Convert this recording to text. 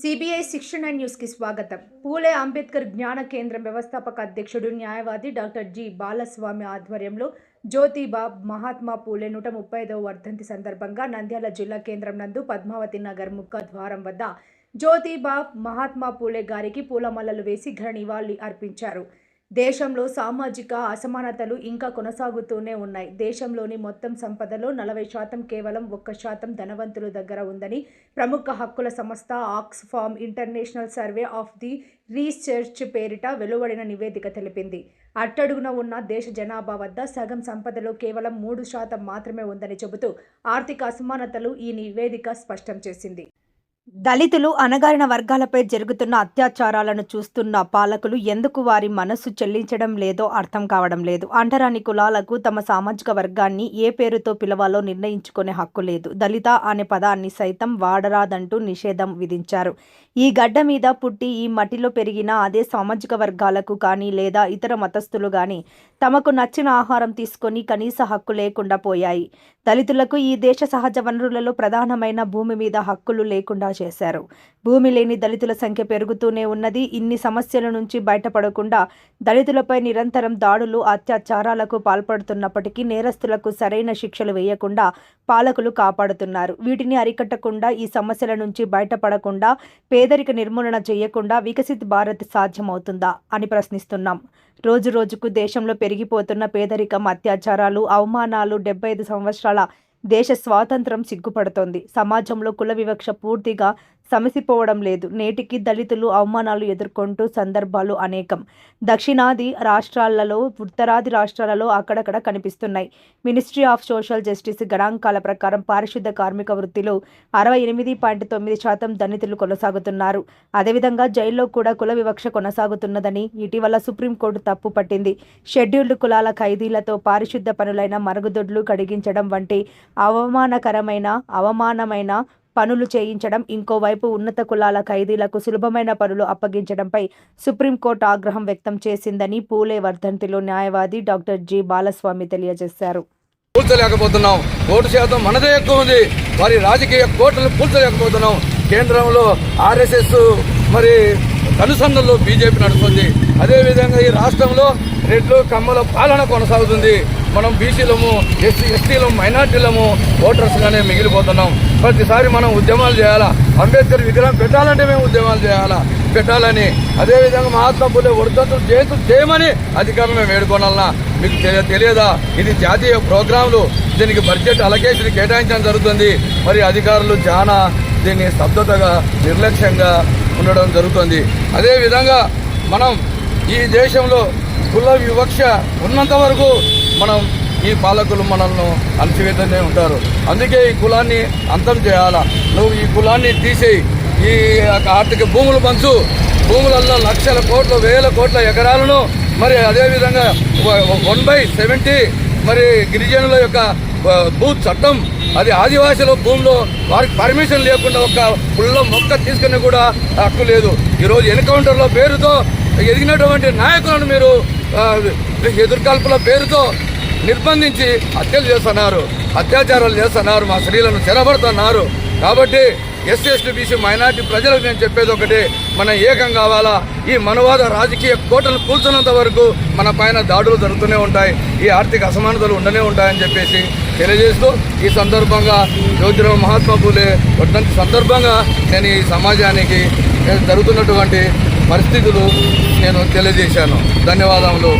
CBI శిక్షణ న్యూస్కి స్వాగతం. పూలే అంబేద్కర్ జ్ఞాన కేంద్రం వ్యవస్థాపక అధ్యక్షుడు న్యాయవాది డాక్టర్ జి. బాలస్వామి ఆధ్వర్యంలో జ్యోతిబాబ్ మహాత్మా పూలే నూట ముప్పై ఐదవ వర్ధంతి సందర్భంగా నంద్యాల జిల్లా కేంద్రం నందు పద్మావతి నగర్ ముక్క ద్వారం వద్ద జ్యోతిబాబ్ మహాత్మా పూలే గారికి పూలమాలలు వేసి ఘన నివాళి అర్పించారు. దేశంలో సామాజిక అసమానతలు ఇంకా కొనసాగుతూనే ఉన్నాయి. దేశంలోని మొత్తం సంపదలో నలభై శాతం కేవలం ఒక్క శాతం ధనవంతుల దగ్గర ఉందని ప్రముఖ హక్కుల సంస్థ Oxfam International survey of the research పేరిట వెలువడిన నివేదిక తెలిపింది. అట్టడుగున ఉన్న దేశ జనాభా వద్ద సగం సంపదలో కేవలం మూడు శాతం మాత్రమే ఉందని చెబుతూ ఆర్థిక అసమానతలు ఈ నివేదిక స్పష్టం చేసింది. దళితులు అణగారిన వర్గాలపై జరుగుతున్న అత్యాచారాలను చూస్తున్న పాలకులు ఎందుకు వారి మనస్సు చెల్లించడం లేదో అర్థం కావడం లేదు. అంటరాని కులాలకు తమ సామాజిక వర్గాన్ని ఏ పేరుతో పిలవాలో నిర్ణయించుకునే హక్కు లేదు. దళిత అనే పదాన్ని సైతం వాడరాదంటూ నిషేధం విధించారు. ఈ గడ్డ మీద పుట్టి ఈ మట్టిలో పెరిగిన అదే సామాజిక వర్గాలకు కానీ లేదా ఇతర మతస్థులు కానీ తమకు నచ్చిన ఆహారం తీసుకొని కనీస హక్కు లేకుండా పోయాయి. దళితులకు ఈ దేశ సహజ వనరులలో ప్రధానమైన భూమి మీద హక్కులు లేకుండా చేశారు. భూమి లేని దళితుల సంఖ్య పెరుగుతూనే ఉన్నది. ఇన్ని సమస్యల నుంచి బయటపడకుండా దళితులపై నిరంతరం దాడులు అత్యాచారాలకు పాల్పడుతున్నప్పటికీ నేరస్తులకు సరైన శిక్షలు వేయకుండా పాలకులు కాపాడుతున్నారు. వీటిని అరికట్టకుండా ఈ సమస్యల నుంచి బయటపడకుండా పేదరిక నిర్మూలన చేయకుండా వికసిత్ భారత్ సాధ్యమవుతుందా అని ప్రశ్నిస్తున్నాం. రోజు రోజుకు దేశంలో పెరిగిపోతున్న పేదరికం అత్యాచారాలు అవమానాలు డెబ్బై ఐదు సంవత్సరాల దేశ స్వాతంత్రం సిగ్గుపడుతోంది. సమాజంలో కుల వివక్ష పూర్తిగా సమసిపోవడం లేదు. నేటికి దళితులు అవమానాలు ఎదుర్కొంటూ సందర్భాలు అనేకం. దక్షిణాది రాష్ట్రాలలో ఉత్తరాది రాష్ట్రాలలో అక్కడక్కడ కనిపిస్తున్నాయి. మినిస్ట్రీ ఆఫ్ సోషల్ జస్టిస్ గణాంకాల ప్రకారం పారిశుద్ధ కార్మిక వృత్తిలో అరవై ఎనిమిది పాయింట్ తొమ్మిది శాతం దళితులు కొనసాగుతున్నారు. అదేవిధంగా జైల్లో కూడా కుల వివక్ష కొనసాగుతున్నదని ఇటీవల సుప్రీంకోర్టు తప్పు పట్టింది. షెడ్యూల్డ్ కులాల ఖైదీలతో పారిశుద్ధ పనులైన మరుగుదొడ్లు కడిగించడం వంటి అవమానకరమైన అవమానమైన పనులు చేయించడం ఇంకోవైపు ఉన్నత కులాల ఖైదీలకు సులభమైన పనులు అప్పగించడంపై సుప్రీంకోర్టు ఆగ్రహం వ్యక్తం చేసిందని పూలే వర్ధంతిలో న్యాయవాది డాక్టర్ జి. బాలస్వామి తెలియజేశారు. పూల్చలేకపోతున్నాం ఓటు శాతం మనదే ఎక్కువ ఉంది. మరి రాజకీయ కోటలు పూల్చలేకపోతున్నాం కేంద్రంలో ఆర్ఎస్ఎస్ మరి కనుసంధంలో బీజేపీ నడుస్తుంది. అదేవిధంగా ఈ రాష్ట్రంలో రెడ్లు కమ్మల పాలన కొనసాగుతుంది. మనం బీసీలము ఎస్సీ ఎస్టీలము మైనార్టీలము ఓటర్స్గానే మిగిలిపోతున్నాం. ప్రతిసారి మనం ఉద్యమాలు చేయాలా? అంబేద్కర్ విగ్రహం పెట్టాలంటే మేము ఉద్యమాలు చేయాలా? పెట్టాలని. అదేవిధంగా మహాత్మా పూలే వర్ధంతులు చేతు చేయమని అధికారులు మేము వేడుకోనాలన్నా మీకు తెలియదా? ఇది జాతీయ ప్రోగ్రాంలు. దీనికి బడ్జెట్ అలకేషన్ కేటాయించడం జరుగుతుంది. మరి అధికారులు చాలా దీన్ని స్తబ్దతగా నిర్లక్ష్యంగా ఉండడం జరుగుతుంది. అదేవిధంగా మనం ఈ దేశంలో కుల వివక్ష ఉన్నంత వరకు మనం ఈ పాలకులు మనల్ని అణచివేతనే ఉంటారు. అందుకే ఈ కులాన్ని అంతం చేయాలా? నువ్వు ఈ కులాన్ని తీసేయి. ఈ ఆర్థిక భూములు పంచు. భూములలో లక్షల కోట్ల వేల కోట్ల ఎకరాలను మరి అదేవిధంగా వన్ బై సెవెంటీ మరి గిరిజనుల యొక్క భూ చట్టం. అది ఆదివాసుల భూమిలో వారికి పర్మిషన్ లేకుండా ఒక పుల్ల మొక్క తీసుకుని కూడా హక్కు లేదు. ఈరోజు ఎన్కౌంటర్ల పేరుతో ఎదిగినటువంటి నాయకులను మీరు ఎదుర్కాల్పుల పేరుతో నిర్బంధించి హత్యలు చేస్తున్నారు అత్యాచారాలు చేస్తున్నారు మా స్త్రీలను చెరబడుతున్నారు. కాబట్టి ఎస్సీ ఎస్టీ బీసీ మైనార్టీ ప్రజలకు నేను చెప్పేది ఒకటి మనం ఏకం కావాలా? ఈ మనవాద రాజకీయ కోటలు కూల్చున్నంత వరకు మన పైన దాడులు జరుగుతూనే ఉంటాయి ఈ ఆర్థిక అసమానతలు ఉండనే ఉంటాయని చెప్పేసి తెలియజేస్తూ ఈ సందర్భంగా జ్యోతిరావు మహాత్మా పూలే సందర్భంగా నేను ఈ సమాజానికి జరుగుతున్నటువంటి పరిస్థితులు నేను తెలియజేశాను. ధన్యవాదములు.